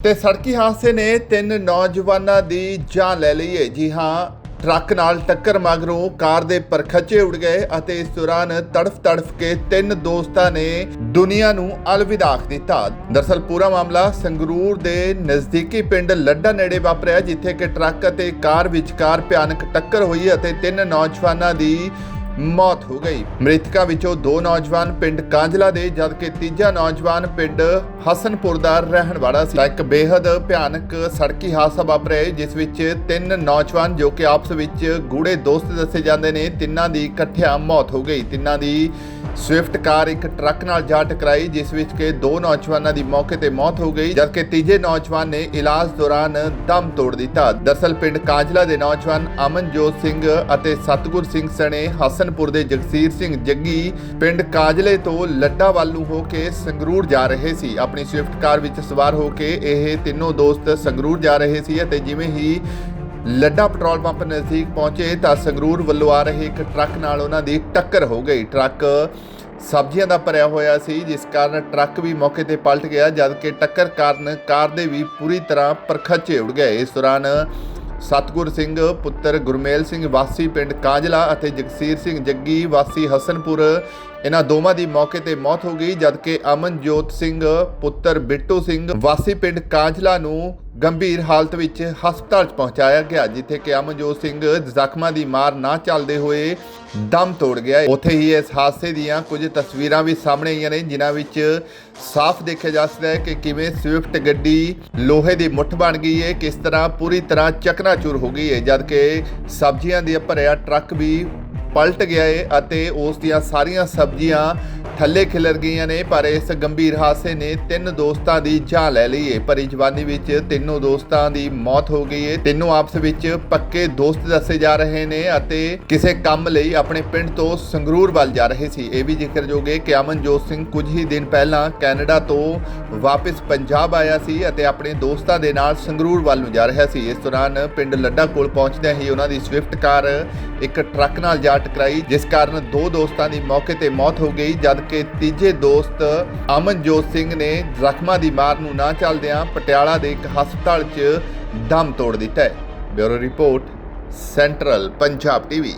ਤੇ ਸੜਕੀ ਹਾਦਸੇ ਨੇ ਤਿੰਨ ਨੌਜਵਾਨਾਂ ਦੀ ਜਾਨ ਲੈ ਲਈ ਹੈ ਜੀ ਹਾਂ, ਟਰੱਕ ਨਾਲ ਟੱਕਰ ਮਗਰੋਂ ਕਾਰ ਦੇ ਪਰਖਚੇ ਉੱਡ ਗਏ ਅਤੇ ਇਸ ਦੌਰਾਨ ਤੜਫ ਤੜਫ ਕੇ ਤਿੰਨ ਦੋਸਤਾਂ ਨੇ ਦੁਨੀਆ ਨੂੰ ਅਲਵਿਦਾ ਆਖ ਦਿੱਤਾ। ਦਰਸਲ ਪੂਰਾ ਮਾਮਲਾ ਸੰਗਰੂਰ ਦੇ ਨਜ਼ਦੀਕੀ ਪਿੰਡ ਲੱਡਾ ਨੇੜੇ ਵਾਪਰਿਆ, ਜਿੱਥੇ ਕਿ ਟਰੱਕ ਅਤੇ ਕਾਰ ਵਿਚਕਾਰ ਭਿਆਨਕ ਟੱਕਰ ਹੋਈ ਅਤੇ ਤਿੰਨ ਨੌਜਵਾਨਾਂ ਦੀ ਮੌਤ ਹੋ ਗਈ। ਮ੍ਰਿਤਕਾਂ ਵਿੱਚੋਂ ਦੋ ਨੌਜਵਾਨ ਪਿੰਡ ਕਾਂਜਲਾ ਦੇ, ਜਦਕਿ ਤੀਜਾ ਨੌਜਵਾਨ ਪਿੰਡ ਹਸਨਪੁਰ ਦਾ ਰਹਿਣ ਵਾਲਾ ਸੀ। ਇੱਕ ਬੇहद ਭਿਆਨਕ ਸੜਕੀ ਹਾਦਸਾ ਵਾਪਰਿਆ, ਜਿਸ ਵਿੱਚ ਤਿੰਨ ਨੌਜਵਾਨ ਜੋ ਕਿ ਆਪਸ ਵਿੱਚ ਗੂੜੇ ਦੋਸਤ ਦੱਸੇ ਜਾਂਦੇ ਨੇ, ਤਿੰਨਾਂ ਦੀ ਇਕੱਠਿਆਂ ਮੌਤ ਹੋ ਗਈ। ਤਿੰਨਾਂ ਦੀ ਸਵਿਫਟ ਕਾਰ ਇੱਕ ਟਰੱਕ ਨਾਲ ਜਾ ਟਕਰਾਈ, ਜਿਸ ਵਿੱਚ ਕਿ ਦੋ ਨੌਜਵਾਨਾਂ ਦੀ ਮੌਕੇ ਤੇ ਮੌਤ ਹੋ ਗਈ, ਜਦਕਿ ਤੀਜੇ ਨੌਜਵਾਨ ਨੇ ਇਲਾਜ ਦੌਰਾਨ ਦਮ ਤੋੜ ਦਿੱਤਾ। ਦਰਸਲ ਪਿੰਡ ਕਾਂਜਲਾ ਦੇ ਨੌਜਵਾਨ ਅਮਨਜੋਤ ਸਿੰਘ ਅਤੇ ਸਤਗੁਰ ਸਿੰਘ ਸਣੇ ਹਸਨ ਹਸਨਪੁਰ ਦੇ ਜਗਸੀਰ ਸਿੰਘ ਜੱਗੀ ਪਿੰਡ ਕਾਜਲੇ ਤੋਂ ਲੱਡਾ ਵੱਲ ਨੂੰ ਹੋ ਕੇ ਸੰਗਰੂਰ ਜਾ ਰਹੇ ਸੀ। ਆਪਣੀ ਸਵਿਫਟ ਕਾਰ ਵਿੱਚ ਸਵਾਰ ਹੋ ਕੇ ਇਹ ਤਿੰਨੋਂ ਦੋਸਤ ਸੰਗਰੂਰ ਜਾ ਰਹੇ ਸੀ ਅਤੇ ਜਿਵੇਂ ਹੀ ਲੱਡਾ ਪੈਟਰੋਲ ਪੰਪ ਨਜ਼ਦੀਕ ਪਹੁੰਚੇ ਤਾਂ ਸੰਗਰੂਰ ਵੱਲੋਂ ਆ ਰਹੇ ਇੱਕ ਟਰੱਕ ਨਾਲ ਉਹਨਾਂ ਦੀ ਟੱਕਰ ਹੋ ਗਈ। ਟਰੱਕ ਸਬਜ਼ੀਆਂ ਦਾ ਭਰਿਆ ਹੋਇਆ ਸੀ, ਜਿਸ ਕਾਰਨ ਟਰੱਕ ਵੀ ਮੌਕੇ ਤੇ ਪਲਟ ਗਿਆ, ਜਦਕਿ ਟੱਕਰ ਕਾਰਨ ਕਾਰ ਦੇ ਵੀ ਪੂਰੀ ਤਰ੍ਹਾਂ ਪਰਖਚੇ ਉੱਡ ਗਏ। ਇਸ ਦੌਰਾਨ ਸਤਗੁਰ ਸਿੰਘ ਪੁੱਤਰ ਗੁਰਮੇਲ ਸਿੰਘ ਵਾਸੀ ਪਿੰਡ ਕਾਂਜਲਾ ਅਤੇ ਜਗਸੀਰ ਸਿੰਘ ਜੱਗੀ ਵਾਸੀ ਹਸਨਪੁਰ ਇਹਨਾਂ ਦੋਵਾਂ ਦੀ ਮੌਕੇ ਤੇ ਮੌਤ ਹੋ ਗਈ, ਜਦਕਿ ਅਮਨਜੋਤ ਸਿੰਘ, ਪੁੱਤਰ ਬਿੱਟੂ ਸਿੰਘ, ਵਾਸੀ ਪਿੰਡ ਕਾਂਜਲਾ ਨੂੰ ਗੰਭੀਰ ਹਾਲਤ ਵਿੱਚ ਹਸਪਤਾਲ 'ਚ ਪਹੁੰਚਾਇਆ ਗਿਆ, ਜਿੱਥੇ ਕਿ ਅਮਨਜੋਤ ਸਿੰਘ ਜ਼ਖਮਾਂ ਦੀ ਮਾਰ ਨਾ ਚੱਲਦੇ ਹੋਏ ਦਮ ਤੋੜ ਗਿਆ ਉੱਥੇ ਹੀ ਇਸ ਹਾਦਸੇ ਦੀਆਂ ਕੁਝ ਤਸਵੀਰਾਂ ਵੀ ਸਾਹਮਣੇ ਆਈਆਂ ਨੇ, ਜਿਨ੍ਹਾਂ ਵਿੱਚ ਸਾਫ਼ ਦੇਖਿਆ ਜਾ ਸਕਦਾ ਹੈ ਕਿ ਕਿਵੇਂ ਸਵਿਫਟ ਗੱਡੀ ਲੋਹੇ ਦੀ ਮੁੱਠ ਬਣ ਗਈ ਹੈ, ਕਿਸ ਤਰ੍ਹਾਂ ਪੂਰੀ ਤਰ੍ਹਾਂ ਚਕਨਾਚੂਰ ਹੋ ਗਈ ਹੈ, ਜਦਕਿ ਸਬਜ਼ੀਆਂ ਦੀ ਭਰਿਆ ਟਰੱਕ ਵੀ ਪਲਟ ਗਿਆ ਹੈ ਅਤੇ ਉਸ ਦੀਆਂ ਸਾਰੀਆਂ ਸਬਜ਼ੀਆਂ ਥੱਲੇ ਖਿਲਰ ਗਈਆਂ ਨੇ, ਪਰ ਇਸ ਗੰਭੀਰ ਹਾਦਸੇ ਨੇ ਤਿੰਨ ਦੋਸਤਾਂ ਦੀ ਜਾਨ ਲੈ ਲਈ ਹੈ ਭਰੀ ਜਵਾਨੀ ਵਿੱਚ ਤਿੰਨੋਂ ਦੋਸਤਾਂ ਦੀ ਮੌਤ ਹੋ ਗਈ ਏ। ਤਿੰਨੋਂ ਆਪਸ ਵਿੱਚ ਪੱਕੇ ਦੋਸਤ ਦੱਸੇ ਜਾ ਰਹੇ ਨੇ ਅਤੇ ਕਿਸੇ ਕੰਮ ਲਈ ਆਪਣੇ ਪਿੰਡ ਤੋਂ ਸੰਗਰੂਰ ਵੱਲ ਜਾ ਰਹੇ ਸੀ। ਇਹ ਵੀ ਜ਼ਿਕਰਯੋਗ ਹੈ ਕਿ ਅਮਨਜੋਤ ਸਿੰਘ ਕੁਝ ਹੀ ਦਿਨ ਪਹਿਲਾਂ ਕੈਨੇਡਾ ਤੋਂ ਵਾਪਸ ਪੰਜਾਬ ਆਇਆ ਸੀ ਅਤੇ ਆਪਣੇ ਦੋਸਤਾਂ ਦੇ ਨਾਲ ਸੰਗਰੂਰ ਵੱਲ ਨੂੰ ਜਾ ਰਿਹਾ ਸੀ। ਇਸ ਦੌਰਾਨ ਪਿੰਡ ਲੱਡਾ ਕੋਲ ਪਹੁੰਚਦਿਆਂ ਹੀ ਉਹਨਾਂ ਦੀ ਸਵਿਫਟ ਕਾਰ ਇੱਕ ਟਰੱਕ ਨਾਲ ਜਾ ਟਕਰਾਈ, ਜਿਸ ਕਾਰਨ ਦੋ ਦੋਸਤਾਂ ਦੀ ਮੌਕੇ ਤੇ ਮੌਤ ਹੋ ਗਈ, ਜਦਕਿ ਤੀਜੇ ਦੋਸਤ ਅਮਨਜੋਤ ਸਿੰਘ ਨੇ ਜ਼ਖਮਾਂ ਦੀ ਮਾਰ ਨੂੰ ਨਾ ਚੱਲਦਿਆਂ ਪਟਿਆਲਾ ਦੇ ਇੱਕ ਹਸਪਤਾਲ 'ਚ ਦਮ ਤੋੜ ਦਿੱਤਾ ਹੈ। Bureau report, central Punjab TV.